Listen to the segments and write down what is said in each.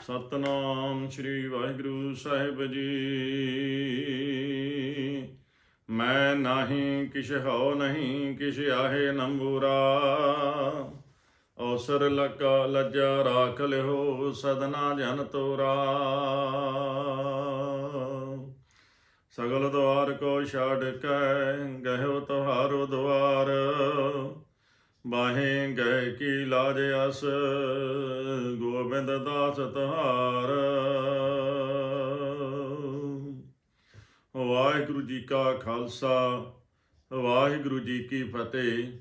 ਸਤਨਾਮ ਸ੍ਰੀ ਵਾਹਿਗੁਰੂ ਸਾਹਿਬ ਜੀ। ਮੈਂ ਨਹੀਂ, ਕਿਛ ਹੋ ਨਹੀਂ, ਕਿਛ ਆਹੇ ਨੰਬੂਰਾ। ਔਸਰ ਲਕਾ ਲੱਜਾ ਰਾਖ ਲਿਓ ਸਦਨਾ ਜਨ ਤੋਰਾ। ਸਗਲ ਦਵਾਰ ਕੋ ਛਾੜ ਕੇ ਗਹਿਓ ਤੁਹਾਰੋ ਦਵਾਰ ਬਾਹੇ ਗਏ ਕੀ ਲਾਜ ਅਸ, ਗੋਬਿੰਦ ਦਾਸ ਤੁਹਾਰ ਵਾਹਿਗੁਰੂ ਜੀ ਕਾ ਖਾਲਸਾ, ਵਾਹਿਗੁਰੂ ਜੀ ਕੀ ਫਤਿਹ।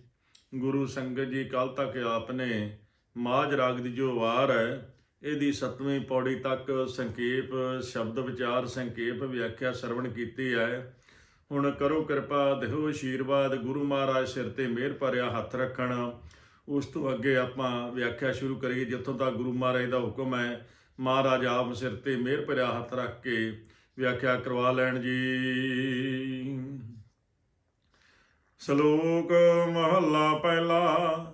ਗੁਰੂ ਸੰਗਤ ਜੀ ਕੱਲ ਤੱਕ ਆਪਨੇ ਮਾਝ ਰਾਗ ਦੀ ਜੋ ਵਾਰ ਹੈ, ਇਹਦੀ ਸਤਵੀਂ ਪੌੜੀ ਤੱਕ ਸੰਖੇਪ, ਸ਼ਬਦ ਵਿਚਾਰ ਸੰਖੇਪ ਵਿਆਖਿਆ ਸਰਵਣ ਕੀਤੀ ਹੈ। ਹੁਣ ਕਰੋ ਕਿਰਪਾ ਦਿਓ ਆਸ਼ੀਰਵਾਦ ਗੁਰੂ ਮਹਾਰਾਜ ਸਿਰ ਤੇ ਮਿਹਰ ਭਰਿਆ ਹੱਥ ਰੱਖਣ। ਉਸ ਤੋਂ ਅੱਗੇ ਆਪਾਂ ਵਿਆਖਿਆ ਸ਼ੁਰੂ ਕਰੀਏ, ਜਿੱਥੋਂ ਤੱਕ ਗੁਰੂ ਮਹਾਰਾਜ ਦਾ ਹੁਕਮ ਹੈ, ਮਹਾਰਾਜ ਆਪ ਸਿਰ ਤੇ ਮਿਹਰ ਭਰਿਆ ਹੱਥ ਰੱਖ ਕੇ ਵਿਆਖਿਆ ਕਰਵਾ ਲੈਣ ਜੀ। ਸ਼ਲੋਕ ਮਹੱਲਾ ਪਹਿਲਾ,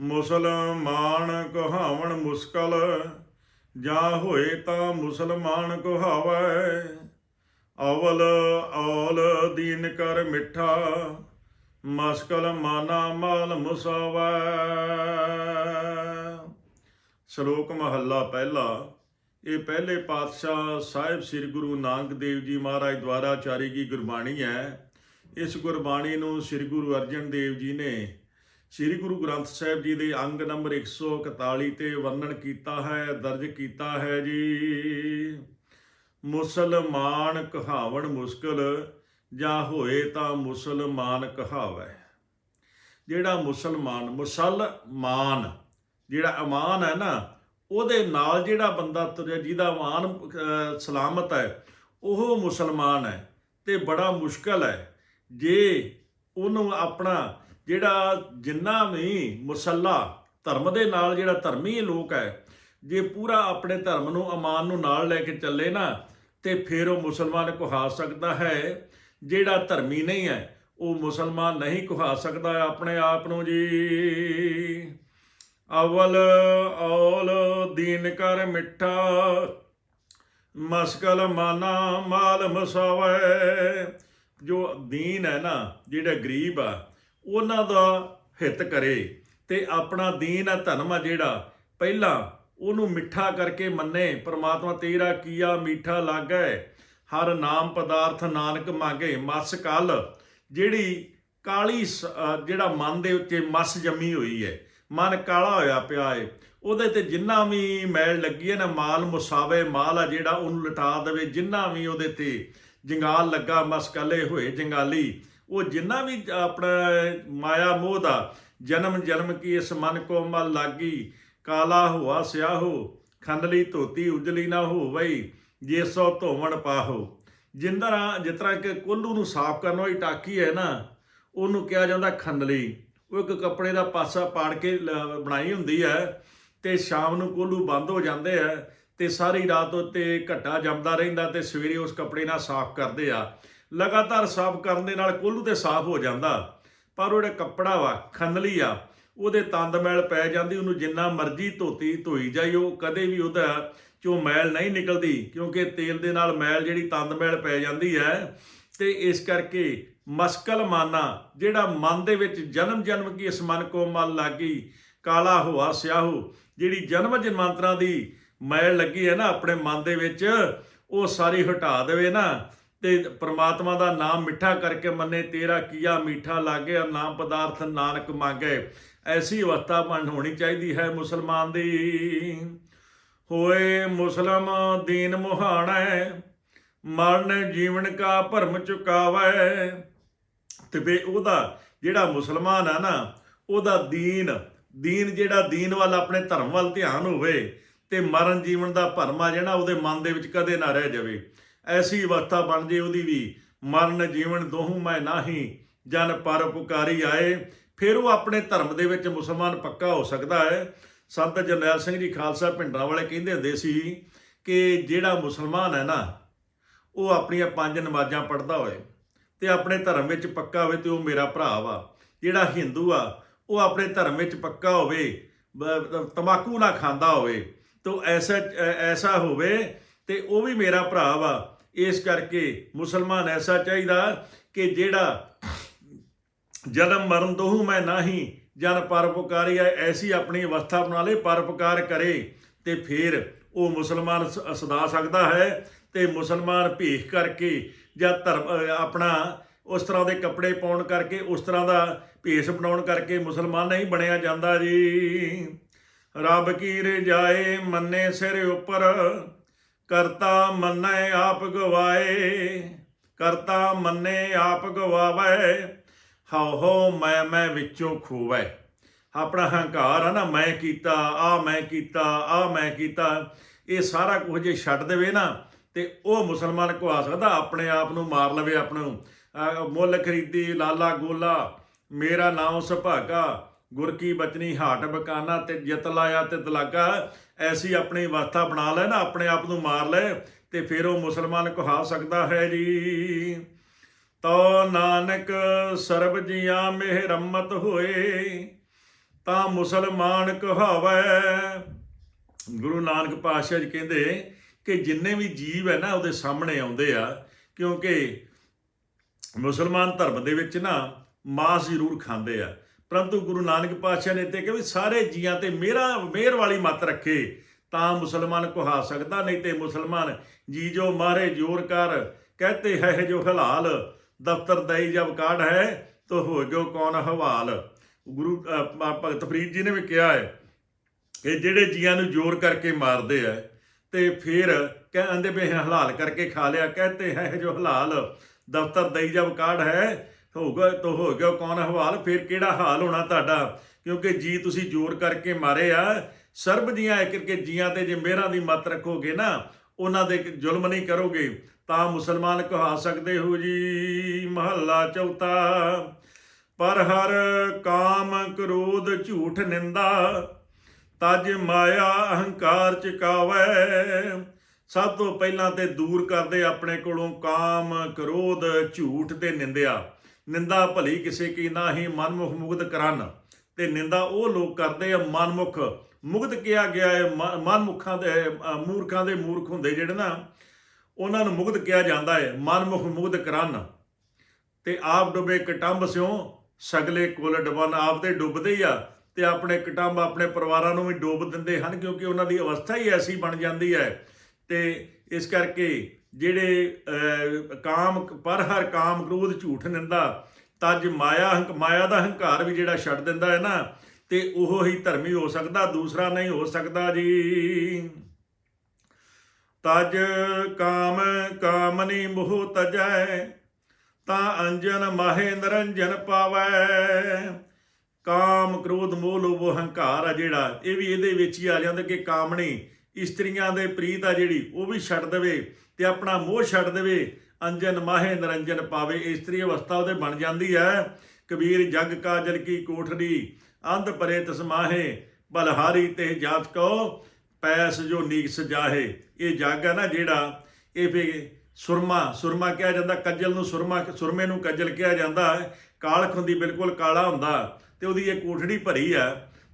ਮੁਸਲਮਾਨ ਕਹਾਵਣ ਮੁਸਕਲ, ਜਾਂ ਹੋਏ ਤਾਂ ਮੁਸਲਮਾਨ ਕਹਾਵੈ। ਅਵਲ ਔਲ ਦੀਨ ਕਰ ਮਿੱਠਾ, ਮਸਕਲ ਮਾਨਾ ਮਾਲ ਮੁਸਾਵੈ। ਸ਼ਲੋਕ ਮਹੱਲਾ ਪਹਿਲਾ, ਇਹ ਪਹਿਲੇ ਪਾਤਸ਼ਾਹ ਸਾਹਿਬ ਸ੍ਰੀ ਗੁਰੂ ਨਾਨਕ ਦੇਵ ਜੀ ਮਹਾਰਾਜ ਦੁਆਰਾ ਚਾਰੀ ਗਈ ਗੁਰਬਾਣੀ ਹੈ। ਇਸ ਗੁਰਬਾਣੀ ਨੂੰ ਸ੍ਰੀ ਗੁਰੂ ਅਰਜਨ ਦੇਵ ਜੀ ਨੇ ਸ੍ਰੀ ਗੁਰੂ ਗ੍ਰੰਥ ਸਾਹਿਬ ਜੀ ਦੇ ਅੰਗ ਨੰਬਰ 141 ਤੇ ਵਰਣਨ ਕੀਤਾ ਹੈ, ਦਰਜ ਕੀਤਾ ਹੈ ਜੀ। ਮੁਸਲਮਾਨ ਕਹਾਵਣ ਮੁਸ਼ਕਲ, ਜਾਂ ਹੋਏ ਤਾਂ ਮੁਸਲਮਾਨ ਕਹਾਵੈ। ਜਿਹੜਾ ਮੁਸਲਮਾਨ ਮੁਸਲਮਾਨ ਜਿਹੜਾ ਅਮਾਨ ਹੈ ਨਾ, ਉਹਦੇ ਨਾਲ ਜਿਹੜਾ ਬੰਦਾ ਤੁਰਿਆ, ਜਿਹਦਾ ਅਮਾਨ ਸਲਾਮਤ ਹੈ, ਉਹ ਮੁਸਲਮਾਨ ਹੈ ਤੇ ਬੜਾ ਮੁਸ਼ਕਲ ਹੈ। ਜੇ ਉਹਨੂੰ ਆਪਣਾ ਜਿਹੜਾ ਜਿੰਨਾ ਵੀ ਮੁਸੱਲਾ ਧਰਮ ਦੇ ਨਾਲ ਜਿਹੜਾ ਧਰਮੀ ਲੋਕ ਹੈ, ਜੇ ਪੂਰਾ ਆਪਣੇ ਧਰਮ ਨੂੰ ਅਮਾਨ ਨੂੰ ਨਾਲ ਲੈ ਕੇ ਚੱਲੇ ਨਾ ਤੇ ਫਿਰ ਉਹ ਮੁਸਲਮਾਨ ਕੁਹਾ ਸਕਦਾ ਹੈ, ਜਿਹੜਾ ਧਰਮੀ ਨਹੀਂ ਹੈ, ਉਹ ਮੁਸਲਮਾਨ ਨਹੀਂ ਕੁਹਾ ਸਕਦਾ ਆਪਣੇ ਆਪ ਨੂੰ ਜੀ। ਅਵਲ ਔਲ ਦੀਨ ਕਰ ਮਿੱਠਾ, ਮਸਕਲ ਮਾਨਾ ਮਾਲ ਮਸਾਵੇ। ਜੋ ਦੀਨ ਹੈ ਨਾ, ਜਿਹੜਾ ਗਰੀਬ ਆ, ਉਹਨਾਂ ਦਾ ਹਿੱਤ ਕਰੇ ਤੇ ਆਪਣਾ ਦੀਨ ਆ ਧਰਮ ਆ ਜਿਹੜਾ, ਪਹਿਲਾਂ ਉਹਨੂੰ ਮਿੱਠਾ ਕਰਕੇ ਮੰਨੇ, ਪ੍ਰਮਾਤਮਾ ਤੇਰਾ ਕੀਆ ਮਿੱਠਾ ਲਾਗੈ, ਹਰ ਨਾਮ ਪਦਾਰਥ ਨਾਨਕ ਮੰਗੇ। ਮਸ ਕਲ, ਜਿਹੜੀ ਕਾਲੀ ਸ- ਜਿਹੜਾ ਮਨ ਦੇ ਉੱਤੇ ਮਸ ਜੰਮੀ ਹੋਈ ਹੈ ਮਨ ਕਾਲਾ ਹੋਇਆ ਪਿਆ ਹੈ ਉਹਦੇ ਤੇ ਜਿੰਨਾ ਵੀ ਮੈਲ ਲੱਗੀ ਹੈ ਨਾ, ਮਾਲ ਮੁਸਾਵੇ, ਮਾਲ ਆ ਜਿਹੜਾ ਉਹਨੂੰ ਲਟਾ ਦੇਵੇ, ਜਿੰਨਾ ਵੀ ਉਹਦੇ ਤੇ ਜੰਗਾਲ ਲੱਗਾ ਮਸਕਲੇ ਹੋਏ ਜੰਗਾਲੀ, ਉਹ ਜਿੰਨਾ ਵੀ ਆਪਣਾ ਮਾਇਆ ਮੋਹ ਦਾ ਜਨਮ ਜਨਮ ਕੀ ਇਸ ਮਨ ਕੋ ਮਲ ਲਾਗੀ ਕਾਲਾ ਹੋਆ ਸਿਆਹੋ ਖੰਡਲੀ ਧੋਤੀ ਉਜਲੀ ਨਾ ਹੋਵਈ ਜੇ ਸੋ ਧੋਵਣ ਪਾਹੋ। ਜਿੰਦਰਾ, ਜਿਤਰਾ ਕਿ ਕੋਲੂ ਨੂੰ ਸਾਫ਼ ਕਰਨ ਵਾਲੀ ਟਾਕੀ ਹੈ ਨਾ, ਉਹਨੂੰ ਕਿਹਾ ਜਾਂਦਾ ਖੰਡਲੀ ਉਹ ਇੱਕ ਕੱਪੜੇ ਦਾ ਪਾਸਾ ਪਾੜ ਕੇ ਲ- ਬਣਾਈ ਹੁੰਦੀ ਹੈ ਤੇ ਸ਼ਾਮ ਨੂੰ ਕੋਲੂ ਬੰਦ ਹੋ ਜਾਂਦੇ ਆ ਤੇ ਸਾਰੀ ਰਾਤ ਉੱਤੇ ਘੱਟਾ ਜੰਮਦਾ ਰਹਿੰਦਾ ਤੇ ਸਵੇਰੇ ਉਸ ਕੱਪੜੇ ਨਾਲ ਸਾਫ਼ ਕਰਦੇ ਆ। ਲਗਾਤਾਰ ਸਾਫ਼ ਕਰਨ ਦੇ ਨਾਲ ਕੋਲੂ ਤੇ ਸਾਫ਼ ਹੋ ਜਾਂਦਾ। ਪਰ ਉਹ ਜਿਹੜਾ ਕੱਪੜਾ ਵਾ ਖੰਨਲੀ ਆ ਉਹਦੇ ਤੰਦ ਮੈਲ ਪੈ ਜਾਂਦੀ, ਉਹਨੂੰ ਜਿੰਨਾ ਮਰਜ਼ੀ ਧੋਤੀ, ਧੋਈ ਜਾਈ, ਉਹ ਕਦੇ ਵੀ ਉਹਦਾ ਚੋਂ ਮੈਲ ਨਹੀਂ ਨਿਕਲਦੀ, ਕਿਉਂਕਿ ਤੇਲ ਦੇ ਨਾਲ ਮੈਲ ਜਿਹੜੀ ਤੰਦ ਮੈਲ ਪੈ ਜਾਂਦੀ ਹੈ, ਤੇ ਇਸ ਕਰਕੇ ਮਸਕਲ ਮਾਨਾ, ਜਿਹੜਾ ਮਨ ਦੇ ਵਿੱਚ ਜਨਮ ਜਨਮ ਕੀ ਇਸ ਮਨ ਕੋ ਮਨ ਲਾਗੀ, ਕਾਲਾ ਹੋਆ, ਸਿਆਹੂ, ਜਿਹੜੀ ਜਨਮ ਜਨਮਾਂਤਰਾਂ ਦੀ ਮੈਲ ਲੱਗੀ ਹੈ ਨਾ ਆਪਣੇ ਮਨ ਦੇ ਵਿੱਚ, ਉਹ ਸਾਰੀ ਹਟਾ ਦੇਵੇ ਨਾ, ਤੇ ਪ੍ਰਮਾਤਮਾ ਦਾ ਨਾਮ ਮਿੱਠਾ ਕਰਕੇ ਮੰਨੇ, ਤੇਰਾ ਕੀਆ ਮਿੱਠਾ ਲਾਗੇ ਔਰ ਨਾਮ ਪਦਾਰਥ ਨਾਨਕ ਮੰਗੇ। ਐਸੀ ਅਵਸਥਾ ਬਣ ਹੋਣੀ ਚਾਹੀਦੀ ਹੈ ਮੁਸਲਮਾਨ ਦੀ। ਹੋਏ ਮੁਸਲਮ ਦੀਨ ਮੁਹਾਣੈ, ਮਰਨ ਜੀਵਨ ਕਾ ਭਰਮ ਚੁਕਾਵੈ। ਤੇ ਬੇ ਉਹਦਾ ਜਿਹੜਾ ਮੁਸਲਮਾਨ ਆ ਨਾ, ਉਹਦਾ ਦੀਨ ਦੀਨ ਜਿਹੜਾ ਦੀਨ ਵੱਲ ਆਪਣੇ ਧਰਮ ਵੱਲ ਧਿਆਨ ਹੋਵੇ ਤੇ ਮਰਨ ਜੀਵਨ ਦਾ ਭਰਮ ਆ ਜਿਹੜਾ ਉਹਦੇ ਮਨ ਦੇ ਵਿੱਚ ਕਦੇ ਨਾ ਰਹਿ ਜਾਵੇ। ਐਸੀ ਅਵਸਥਾ ਬਣ ਜੇ ਉਹਦੀ ਵੀ ਮਰਨ ਜੀਵਨ ਦੋਹੂ ਮੈਂ ਨਾਹੀ, ਜਨ ਪਰ ਪੁਕਾਰੀ ਆਏ ਫਿਰ ਉਹ ਆਪਣੇ ਧਰਮ ਦੇ ਵਿੱਚ ਮੁਸਲਮਾਨ ਪੱਕਾ ਹੋ ਸਕਦਾ ਹੈ। ਸੰਤ ਜਰਨੈਲ ਸਿੰਘ ਜੀ ਖਾਲਸਾ ਪਿੰਡਾਂ ਵਾਲੇ ਕਹਿੰਦੇ ਹੁੰਦੇ ਸੀ ਕਿ ਜਿਹੜਾ ਮੁਸਲਮਾਨ ਹੈ ਨਾ, ਉਹ ਆਪਣੀਆਂ ਪੰਜ ਨਮਾਜ਼ਾਂ ਪੜ੍ਹਦਾ ਹੋਏ ਤੇ ਆਪਣੇ ਧਰਮ ਵਿੱਚ ਪੱਕਾ ਹੋਵੇ ਤੇ ਉਹ ਮੇਰਾ ਭਰਾ ਵਾ। ਜਿਹੜਾ ਹਿੰਦੂ ਆ, ਉਹ ਆਪਣੇ ਧਰਮ ਵਿੱਚ ਪੱਕਾ ਹੋਵੇ, ਬ- ਤਮਾਕੂ ਨਾ ਖਾਂਦਾ ਹੋਵੇ, ਤੋ ਐਸਾ ਐਸਾ ਹੋਵੇ ਤੇ ਉਹ ਵੀ ਮੇਰਾ ਭਰਾ ਵਾ। ਇਸ ਕਰਕੇ ਮੁਸਲਮਾਨ ਐਸਾ ਚਾਹੀਦਾ ਕਿ ਜਿਹੜਾ ਜਨਮ ਮਰਨ ਦੋਹੂ ਮੈਂ ਨਹੀਂ, ਜਨ ਪਰਪਕਾਰੀ ਐ ਐਸੀ ਆਪਣੀ ਅਵਸਥਾ ਬਣਾ ਲੇ ਪਰਪਕਾਰ ਕਰੇ। ਤੇ ਫਿਰ ਉਹ ਮੁਸਲਮਾਨ ਸ- ਸਦਾ ਸਕਦਾ ਹੈ, ਤੇ ਮੁਸਲਮਾਨ ਭੇਖ ਕਰਕੇ ਜਾਂ ਧਰਮ ਆਪਣਾ ਉਸ ਤਰ੍ਹਾਂ ਦੇ ਕੱਪੜੇ ਪਾਉਣ ਕਰਕੇ, ਉਸ ਤਰ੍ਹਾਂ ਦਾ ਭੇਸ ਬਣਾਉਣ ਕਰਕੇ ਮੁਸਲਮਾਨ ਨਹੀਂ ਬਣਿਆ ਜਾਂਦਾ ਜੀ। ਰੱਬ ਕੀ ਰਜਾਏ ਮੰਨੇ ਸਿਰ ਉੱਪਰ, ਕਰਤਾ ਮੰਨੇ ਆਪ ਗਵਾਏ, ਕਰਤਾ ਮੰਨੇ ਆਪ ਗਵਾਵੇ ਹਉ ਹਉ ਮੈਂ ਮੈਂ ਵਿੱਚੋਂ ਖੋਵੈ। ਆਪਣਾ ਹੰਕਾਰ ਆ ਨਾ, ਮੈਂ ਕੀਤਾ, ਆ ਮੈਂ ਕੀਤਾ, ਆ ਮੈਂ ਕੀਤਾ। ਇਹ ਸਾਰਾ ਕੁਝ ਜੇ ਛੱਡ ਦੇਵੇ ਨਾ, ਤੇ ਉਹ ਮੁਸਲਮਾਨ ਕੋ ਸਕਦਾ, ਆਪਣੇ ਆਪ ਨੂੰ ਮਾਰ ਲਵੇ ਆਪਣੇ। ਨੂੰ ਮੁੱਲ ਖਰੀਦੀ, ਲਾਲਾ ਗੋਲਾ, ਮੇਰਾ ਨਾਮ ਸੁਭਾਗਾ, ਗੁਰ ਕੀ ਬਚਨੀ ਹਾਟ ਬਕਾਨਾ, ਤੇ ਜਿਤ ਲਾਇਆ ਤੇ ਤਲਾਗਾ ਐਸੀ ਆਪਣੀ ਅਵਸਥਾ ਬਣਾ ਲੈ ਨਾ, ਆਪਣੇ ਆਪ ਨੂੰ ਮਾਰ ਲੈ, ਤੇ ਫਿਰ ਉਹ ਮੁਸਲਮਾਨ ਕਹਾ ਸਕਦਾ ਹੈ ਜੀ। ਤੋ ਨਾਨਕ ਸਰਬ ਜੀਆਂ ਮਿਹ ਰਮਤ ਹੋਏ, ਤਾਂ ਮੁਸਲਮਾਨ ਕਹਾਵੇ। ਗੁਰੂ ਨਾਨਕ ਪਾਤਸ਼ਾਹ ਜੀ ਕਹਿੰਦੇ ਕਿ ਜਿੰਨੇ ਵੀ ਜੀਵ ਹੈ ਨਾ, ਉਹਦੇ ਸਾਹਮਣੇ ਆਉਂਦੇ ਆ, ਕਿਉਂਕਿ ਮੁਸਲਮਾਨ ਧਰਮ ਦੇ ਵਿੱਚ ਨਾ ਮਾਸ ਜ਼ਰੂਰ ਖਾਂਦੇ ਆ। ਪਰੰਤੂ ਗੁਰੂ ਨਾਨਕ ਪਾਤਸ਼ਾਹ ਨੇ ਤੇ ਕਿ ਵੀ ਸਾਰੇ ਜੀਆਂ ਤੇ ਮੇਰਾ, ਮਿਹਰ ਵਾਲੀ ਮੱਤ ਰੱਖੇ, ਤਾਂ ਮੁਸਲਮਾਨ ਕੁਹਾ ਸਕਦਾ, ਨਹੀਂ ਤੇ ਮੁਸਲਮਾਨ ਜੀ ਜੋ ਮਾਰੇ ਜੋਰ ਕਰ, ਕਹਤੇ ਹੈ ਜੋ ਹਲਾਲ ਦਫਤਰ ਦਈ ਜਬ ਕਾਢ ਹੈ, ਤੋ ਹੋ ਜੋ ਕੌਣ ਹਵਾਲ। ਗੁਰੂ ਭਗਤ ਫਰੀਦ ਜੀ ਨੇ ਵੀ ਕਿਹਾ ਹੈ ਕਿ ਜਿਹੜੇ ਜੀਆਂ ਨੂੰ ਜ਼ੋਰ ਕਰਕੇ ਮਾਰਦੇ ਆ, ਤੇ ਫਿਰ ਕਹਿੰਦੇ ਵੀ ਹਲਾਲ ਕਰਕੇ ਖਾ ਲਿਆ ਕਹਤੇ ਹੈ ਜੋ ਹਲਾਲ, ਦਫਤਰ ਦਈ ਜਬ ਕਾਢ ਹੈ ਹੋਗਾ ਤੋ ਹੋ ਗਿਆ ਕੌਣ ਹਵਾਲ, ਫਿਰ ਕਿਹੜਾ ਹਾਲ ਹੋਣਾ ਤੁਹਾਡਾ? ਕਿਉਂਕਿ ਜੀ ਤੁਸੀਂ ਜ਼ੋਰ ਕਰਕੇ ਮਾਰੇ ਆ, ਸਰਬ ਜੀਆਂ ਇੱਕ ਕਰਕੇ ਜੀਆਂ ਤੇ ਜੇ ਮਿਹਰਾਂ ਦੀ ਮੱਤ ਰੱਖੋਗੇ ਨਾ, ਉਹਨਾਂ ਦੇ ਜ਼ੁਲਮ ਨਹੀਂ ਕਰੋਗੇ। ਤਾਂ ਮੁਸਲਮਾਨ ਕਹਾ ਸਕਦੇ ਹੋ ਜੀ, ਮਹੱਲਾ ਚੌਥਾ। ਪਰ ਹਰ ਕਾਮ ਕ੍ਰੋਧ ਝੂਠ ਨਿੰਦਾ, ਤਜ ਮਾਇਆ ਅਹੰਕਾਰ ਚਕਾਵੇ। ਸਭ ਤੋਂ ਪਹਿਲਾਂ ਤੇ ਦੂਰ ਕਰਦੇ ਆਪਣੇ ਕੋਲੋਂ ਕਾਮ ਕ੍ਰੋਧ ਝੂਠ ਤੇ ਨਿੰਦਿਆ। ਨਿੰਦਾ ਭਲੀ ਕਿਸੇ ਕੀ ਨਾ ਹੀ ਮਨਮੁਖ ਮੁਗਤ ਕਰਨ। ਤੇ ਨਿੰਦਾ ਉਹ ਲੋਕ ਕਰਦੇ ਆ ਮਨਮੁਖ। ਮੁਗਤ ਕਿਹਾ ਗਿਆ ਹੈ ਮਨਮੁਖਾਂ ਦੇ ਮੂਰਖਾਂ ਦੇ ਮੂਰਖ ਹੁੰਦੇ ਜਿਹੜੇ ਨਾ ਉਹਨਾਂ ਨੂੰ ਮੁਗਧ ਕਿਹਾ ਜਾਂਦਾ ਹੈ। ਮਨਮੁਖ ਮੁਗਧ ਕਰਨ। ਤੇ ਆਪ ਡੁੱਬੇ ਕਟੰਬ ਸਿਓ ਸਗਲੇ ਕੁਲ ਡਬਨ ਆਪ ਤੇ ਡੁੱਬਦੇ ਹੀ ਆ ਤੇ ਆਪਣੇ ਕਟੰਬ ਆਪਣੇ ਪਰਿਵਾਰਾਂ ਨੂੰ ਵੀ ਡੁੱਬ ਦਿੰਦੇ ਹਨ ਕਿਉਂਕਿ ਉਹਨਾਂ ਦੀ ਅਵਸਥਾ ਹੀ ਐਸੀ ਬਣ ਜਾਂਦੀ ਹੈ। ਤੇ ਇਸ ਕਰਕੇ ਜਿਹੜੇ ਕਾਮ ਪਰ ਹਰ ਕਾਮ ਕ੍ਰੋਧ ਝੂਠ ਨਿੰਦਾ, ਤਜ ਮਾਇਆ ਹੰਕ, ਮਾਇਆ ਦਾ ਹੰਕਾਰ ਵੀ ਜਿਹੜਾ ਛੱਡ ਦਿੰਦਾ ਹੈ ਨਾ, ਤੇ ਉਹ ਹੀ ਧਰਮੀ ਹੋ ਸਕਦਾ, ਦੂਸਰਾ ਨਹੀਂ ਹੋ ਸਕਦਾ ਜੀ। ਤਜ ਕਾਮ ਕਾਮਨੀ ਮੋਹ ਤਜੈ, ਤਾਂ ਅੰਜਨ ਮਾਹੇ ਨਰੰਜਨ ਪਾਵੈ। ਕਾਮ ਕ੍ਰੋਧ ਮੋਹ ਲੋਭ ਹੰਕਾਰ ਆ ਜਿਹੜਾ, ਇਹ ਵੀ ਇਹਦੇ ਵਿੱਚ ਹੀ ਆ ਜਾਂਦਾ ਕਿ ਕਾਮਣੀ ਇਸਤਰੀਆਂ ਦੇ ਪ੍ਰੀਤ ਆ ਜਿਹੜੀ, ਉਹ ਵੀ ਛੱਡ ਦੇਵੇ ਤੇ ਆਪਣਾ ਮੋਹ ਛੱਡ ਦੇਵੇ, ਅੰਜਨ ਮਾਹੇ ਨਿਰੰਜਨ ਪਾਵੇ। ਇਸਤਰੀ ਅਵਸਥਾ ਉਹਦੇ ਬਣ ਜਾਂਦੀ ਹੈ। ਕਬੀਰ ਜਗ ਕਾਜਲ ਕੀ ਕੋਠੜੀ, ਅੰਧ ਪਰੇ ਤਸਮਾਹੇ ਬਲਹਾਰੀ ਤੇ ਜਾਤ ਕੋ ਪੈਸ ਜੋ ਨੀਕ ਸਜਾਹੇ, ਇਹ ਜਗ ਹੈ ਨਾ ਜਿਹੜਾ, ਇਹ ਵੀ ਸੁਰਮਾ ਸੁਰਮਾ ਕਿਹਾ ਜਾਂਦਾ, ਕੱਜਲ ਨੂੰ ਸੁਰਮਾ, ਸੁਰਮੇ ਨੂੰ ਕੱਜਲ ਕਿਹਾ ਜਾਂਦਾ ਕਾਲਖ ਹੁੰਦੀ ਬਿਲਕੁਲ ਕਾਲਾ ਹੁੰਦਾ ਤੇ ਉਹਦੀ ਇਹ ਕੋਠੜੀ ਭਰੀ ਆ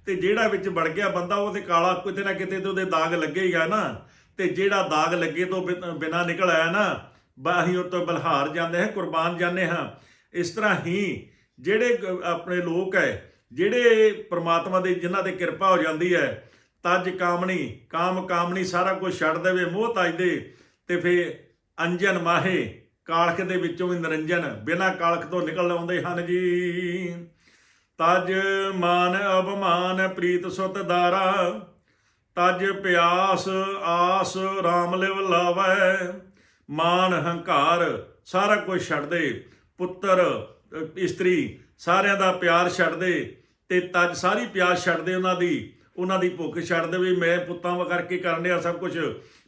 ਤੇ ਜਿਹੜਾ ਵਿੱਚ ਵੜ ਗਿਆ ਬੰਦਾ, ਉਹਦੇ ਕਾਲਾ ਕਿਤੇ ਨਾ ਕਿਤੇ ਤੇ ਉਹਦੇ ਦਾਗ ਲੱਗੇਗਾ ਨਾ। ਤੇ ਜਿਹੜਾ ਦਾਗ ਲੱਗੇ ਤੋਂ ਬਿਨਾ ਨਿਕਲ ਆਇਆ ਨਾ, ਬਾਹੀ ਉਹ ਤੋਂ ਬਲਹਾਰ ਜਾਂਦੇ ਹੈ, ਕੁਰਬਾਨ ਜਾਂਦੇ ਹਾਂ। ਇਸ ਤਰ੍ਹਾਂ ਹੀ ਜਿਹੜੇ ਆਪਣੇ ਲੋਕ ਹੈ, ਜਿਹੜੇ ਪ੍ਰਮਾਤਮਾ ਦੇ, ਜਿਨ੍ਹਾਂ ਤੇ ਕਿਰਪਾ ਹੋ ਜਾਂਦੀ ਹੈ ਤਜ ਕਾਮਣੀ, ਕਾਮ ਕਾਮਣੀ ਸਾਰਾ ਕੁਝ ਛੱਡ ਦੇਵੇ, ਮੋਹ ਤਜ ਦੇ, ਤੇ ਫੇ ਅੰਜਨ ਮਾਹੇ, ਕਾਲਖ ਦੇ ਵਿੱਚੋਂ ਵੀ ਨਿਰੰਜਨ, ਬਿਨਾਂ ਕਾਲਖ ਤੋਂ ਨਿਕਲ ਆਉਂਦੇ ਹਨ ਜੀ। ਤਜ ਮਾਨ ਅਭਮਾਨ ਪ੍ਰੀਤ ਸੁਤ ਦਾਰਾ ਤਜ ਪਿਆਸ, ਆਸ RAM ਲਿਵ ਲਾਵੈ, ਮਾਨ ਹੰਕਾਰ ਸਾਰਾ ਕੁਝ ਛੱਡ ਦੇ, ਪੁੱਤਰ ਇਸਤਰੀ ਸਾਰਿਆਂ ਦਾ ਪਿਆਰ ਛੱਡ ਦੇ, ਤੇ ਤਜ ਸਾਰੀ ਪਿਆਰ ਛੱਡ ਦੇ ਉਹਨਾਂ ਦੀ। ਉਹਨਾਂ ਦੀ ਭੁੱਖ ਛੱਡ ਦੇ ਵੀ ਮੈਂ ਪੁੱਤਾਂ ਵਾ ਕਰਕੇ ਕਰਨ ਡਿਆ ਸਭ ਕੁਝ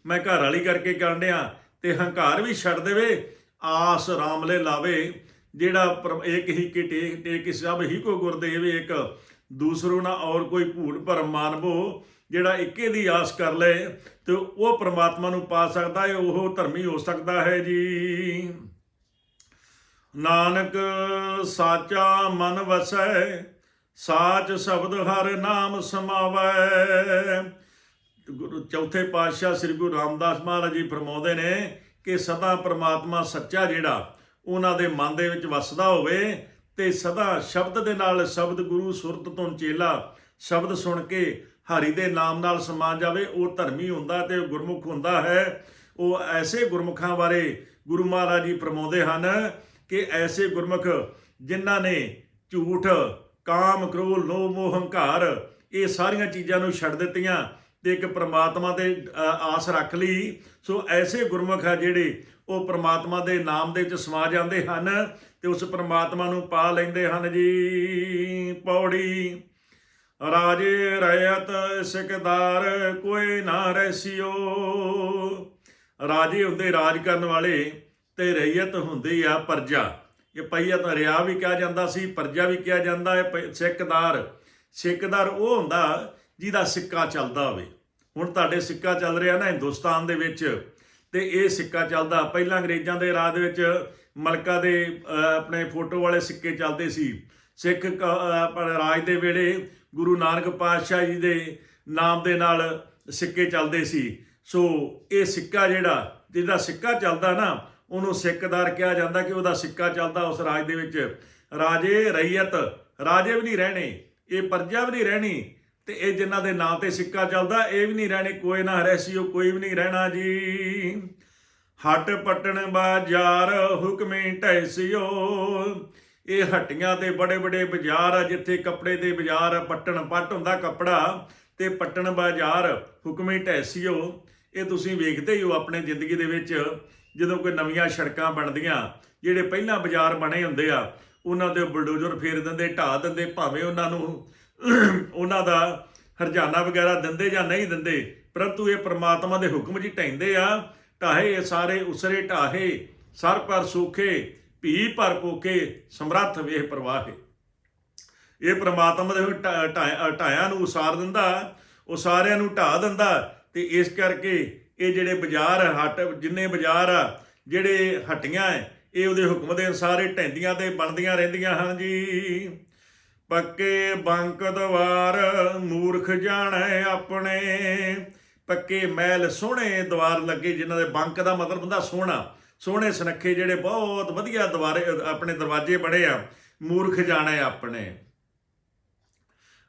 ਮੈਂ ਘਰ ਵਾਲੀ ਕਰਕੇ ਕਰਨ ਡਿਆ, ਤੇ ਹੰਕਾਰ ਵੀ ਛੱਡ ਦੇਵੇ, ਆਸ ਰਾਮਲੇ ਲਾਵੇ, ਜਿਹੜਾ ਪ੍ਰ- ਏਕ ਹੀ ਕਿ ਟੇਕ ਟੇਕ ਸਭ ਹੀ ਕੋ ਗੁਰਦੇਵ ਇੱਕ ਦੂਸਰੋ ਨਾ ਔਰ ਕੋਈ ਭੂਲ ਭਰਮ ਮਾਨਵੋ ਜਿਹੜਾ ਇੱਕੇ ਦੀ ਆਸ ਕਰ ਲੈ, ਤੇ ਉਹ ਪ੍ਰਮਾਤਮਾ ਨੂੰ ਪਾ ਸਕਦਾ ਹੈ, ਉਹ ਧਰਮੀ ਹੋ ਸਕਦਾ ਹੈ ਜੀ। ਨਾਨਕ ਸਾਚਾ ਮਨ ਵਸੈ ਸਾਚ ਸ਼ਬਦ ਹਰ ਨਾਮ ਸਮਾਵੈ। ਗੁਰੂ ਚੌਥੇ ਪਾਤਸ਼ਾਹ ਸ੍ਰੀ ਗੁਰੂ ਰਾਮਦਾਸ ਮਹਾਰਾਜ ਜੀ ਫਰਮਾਉਂਦੇ ਨੇ ਕਿ ਸਦਾ ਪ੍ਰਮਾਤਮਾ ਸੱਚਾ ਜਿਹੜਾ, ਉਹਨਾਂ ਦੇ ਮਨ ਦੇ ਵਿੱਚ ਵਸਦਾ ਹੋਵੇ ਤੇ ਸਦਾ ਸ਼ਬਦ ਦੇ ਨਾਲ ਸ਼ਬਦ ਗੁਰੂ ਸੁਰਤ ਤੋਂ ਚੇਲਾ ਸ਼ਬਦ ਸੁਣ ਕੇ ਹਰੀ ਦੇ ਨਾਮ ਨਾਲ ਸਮਾ ਜਾਵੇ, ਉਹ ਧਰਮੀ ਹੁੰਦਾ ਤੇ ਗੁਰਮੁਖ ਹੁੰਦਾ ਹੈ। ਉਹ ਐਸੇ ਗੁਰਮੁਖਾਂ ਬਾਰੇ ਗੁਰੂ ਮਹਾਰਾਜ ਜੀ ਫਰਮਾਉਂਦੇ ਹਨ ਕਿ ਐਸੇ ਗੁਰਮੁਖ ਜਿਨ੍ਹਾਂ ਨੇ ਝੂਠ ਕਾਮ, ਕ੍ਰੋਧ, ਲੋਭ, ਮੋਹ, ਹੰਕਾਰ, ਇਹ ਸਾਰੀਆਂ ਚੀਜ਼ਾਂ ਨੂੰ ਛੱਡ ਦਿੱਤੀਆਂ ਤੇ ਇੱਕ ਪ੍ਰਮਾਤਮਾ ਤੇ ਆਸ ਰੱਖ ਲਈ। ਸੋ ਐਸੇ ਗੁਰਮੁਖ ਆ ਜਿਹੜੇ ਉਹ ਪ੍ਰਮਾਤਮਾ ਦੇ ਨਾਮ ਦੇ ਵਿੱਚ ਸਮਾ ਜਾਂਦੇ ਹਨ ਤੇ ਉਸ ਪ੍ਰਮਾਤਮਾ ਨੂੰ ਪਾ ਲੈਂਦੇ ਹਨ ਜੀ। ਪੌੜੀ, ਰਾਜੇ ਰਹਿਤ ਸਿਕਦਾਰ ਕੋਈ ਨਾ ਰਹਿਸਿਓ ਰਾਜੇ ਹੁੰਦੇ ਰਾਜ ਕਰਨ ਵਾਲੇ ਤੇ ਰਈਅਤ ਹੁੰਦੀ ਆ ਪਰਜਾ। ਇਹ ਪਈਆ ਤਾਂ ਰਿਆ ਵੀ ਕਿਹਾ ਜਾਂਦਾ ਸੀ ਪਰਜਾ ਵੀ ਕਿਹਾ ਜਾਂਦਾ ਹੈ ਪ- ਸਿੱਕਦਾਰ ਸਿੱਕਦਾਰ ਉਹ ਹੁੰਦਾ ਜਿਹਦਾ ਸਿੱਕਾ ਚੱਲਦਾ ਹੋਵੇ। ਹੁਣ ਤੁਹਾਡੇ ਸਿੱਕਾ ਚੱਲ ਰਿਹਾ ਨਾ ਹਿੰਦੁਸਤਾਨ ਦੇ ਵਿੱਚ ਤੇ ਇਹ ਸਿੱਕਾ ਚੱਲਦਾ। ਪਹਿਲਾਂ ਅੰਗਰੇਜ਼ਾਂ ਦੇ ਰਾਜ ਦੇ ਵਿੱਚ ਮਲਕਾ ਦੇ ਆਪਣੇ ਫੋਟੋ ਵਾਲੇ ਸਿੱਕੇ ਚੱਲਦੇ ਸੀ। ਸਿੱਖ ਕ- ਅਹ, ਰਾਜ ਦੇ ਵੇਲੇ ਗੁਰੂ ਨਾਨਕ ਪਾਤਸ਼ਾਹ ਜੀ ਦੇ ਨਾਮ ਦੇ ਨਾਲ ਸਿੱਕੇ ਚੱਲਦੇ ਸੀ। ਸੋ ਇਹ ਸਿੱਕਾ ਜਿਹੜਾ ਜਿਹਦਾ ਸਿੱਕਾ ਚੱਲਦਾ ਨਾ ਉਹਨੂੰ ਸਿੱਕਦਾਰ ਕਿਹਾ ਜਾਂਦਾ ਕਿ ਉਹਦਾ ਸਿੱਕਾ ਚੱਲਦਾ ਉਸ ਰਾਜ ਦੇ ਵਿੱਚ। ਰਾਜੇ ਰਈਅਤ, ਰਾਜੇ ਵੀ ਨਹੀਂ ਰਹਿਣੇ, ਇਹ ਪਰਜਾ ਵੀ ਨਹੀਂ ਰਹਿਣੀ ਤੇ ਇਹ ਜਿਨ੍ਹਾਂ ਦੇ ਨਾਂ ਤੇ ਸਿੱਕਾ ਚੱਲਦਾ, ਇਹ ਵੀ ਨਹੀਂ ਰਹਿਣੇ, ਕੋਈ ਨਾ ਰਹਿਸੀਓ ਕੋਈ ਵੀ ਨਹੀਂ ਰਹਿਣਾ ਜੀ। ਹਟ ਪਟਣ ਬਾਜ਼ਾਰ ਹੁਕਮੇ ਢੈਸਿਓ ਇਹ ਹੱਟੀਆਂ ਤੇ ਬੜੇ ਬੜੇ ਬਾਜ਼ਾਰ ਆ, ਜਿੱਥੇ ਕੱਪੜੇ ਦੇ ਬਾਜ਼ਾਰ ਪੱਟਣ ਪੱਟ ਹੁੰਦਾ ਕੱਪੜਾ ਤੇ ਪੱਟਣ ਬਾਜ਼ਾਰ ਹੁਕਮੇ ਢੈਸਿਓ ਇਹ ਤੁਸੀਂ ਵੇਖਦੇ ਹੀ ਹੋ ਆਪਣੇ ਜ਼ਿੰਦਗੀ ਦੇ ਵਿੱਚ ਜਦੋਂ ਕੋਈ ਨਵੀਆਂ ਸੜਕਾਂ ਬਣਦੀਆਂ, ਜਿਹੜੇ ਪਹਿਲਾਂ ਬਾਜ਼ਾਰ ਬਣੇ ਹੁੰਦੇ ਆ, ਉਹਨਾਂ ਦੇ ਬਲਡੋਜ਼ਰ ਫੇਰ ਦਿੰਦੇ, ਢਾਹ ਦਿੰਦੇ, ਭਾਵੇਂ ਉਹਨਾਂ ਨੂੰ ਉਹਨਾਂ ਦਾ ਹਰਜਾਨਾ ਵਗੈਰਾ ਦਿੰਦੇ ਜਾਂ ਨਹੀਂ ਦਿੰਦੇ, ਪਰੰਤੂ ਇਹ ਪ੍ਰਮਾਤਮਾ ਦੇ ਹੁਕਮ 'ਚ ਹੀ ਢਹਿੰਦੇ ਆ, ਢਾਹੇ ਇਹ ਸਾਰੇ ਉਸਰੇ ਢਾਹੇ, ਸਰ ਪਰ ਸੂਖੇ, ਭੀ ਪਰ ਪੋਕੇ ਸਮਰੱਥ ਵੇਹ ਪ੍ਰਵਾਹੇ। ਇਹ ਪ੍ਰਮਾਤਮਾ ਦੇ ਢਾ- ਢਾ- ਢਾਇਆਂ ਨੂੰ ਉਸਾਰ ਦਿੰਦਾ ਉਹ ਸਾਰਿਆਂ ਨੂੰ ਢਾ ਦਿੰਦਾ ਤੇ ਇਸ ਕਰਕੇ ਇਹ ਜਿਹੜੇ ਬਾਜ਼ਾਰ ਹਟ, ਜਿੰਨੇ ਬਾਜ਼ਾਰ ਆ ਜਿਹੜੇ ਹਟੀਆਂ ਐ, ਇਹ ਉਹਦੇ ਹੁਕਮ ਦੇ ਅਨੁਸਾਰ ਹੀ ਢੈਂਦੀਆਂ ਤੇ ਬਣਦੀਆਂ ਰਹਿੰਦੀਆਂ ਹਨ ਜੀ। ਪੱਕੇ ਬੰਕ ਦਵਾਰ ਮੂਰਖ ਜਾਣੈ ਆਪਣੇ, ਪੱਕੇ ਮਹਿਲ ਸੋਹਣੇ ਦਵਾਰ ਲੱਗੇ ਜਿਨ੍ਹਾਂ ਦੇ ਬੰਕ ਦਾ ਮਤਲਬ ਹੁੰਦਾ ਸੋਹਣਾ। ਸੋਹਣੇ ਸੁਨੱਖੇ ਜਿਹੜੇ ਬਹੁਤ ਵਧੀਆ ਦਵਾਰੇ, ਆਪਣੇ ਦਰਵਾਜ਼ੇ ਬਣੇ ਆ, ਮੂਰਖ ਜਾਣੈ ਆਪਣੇ।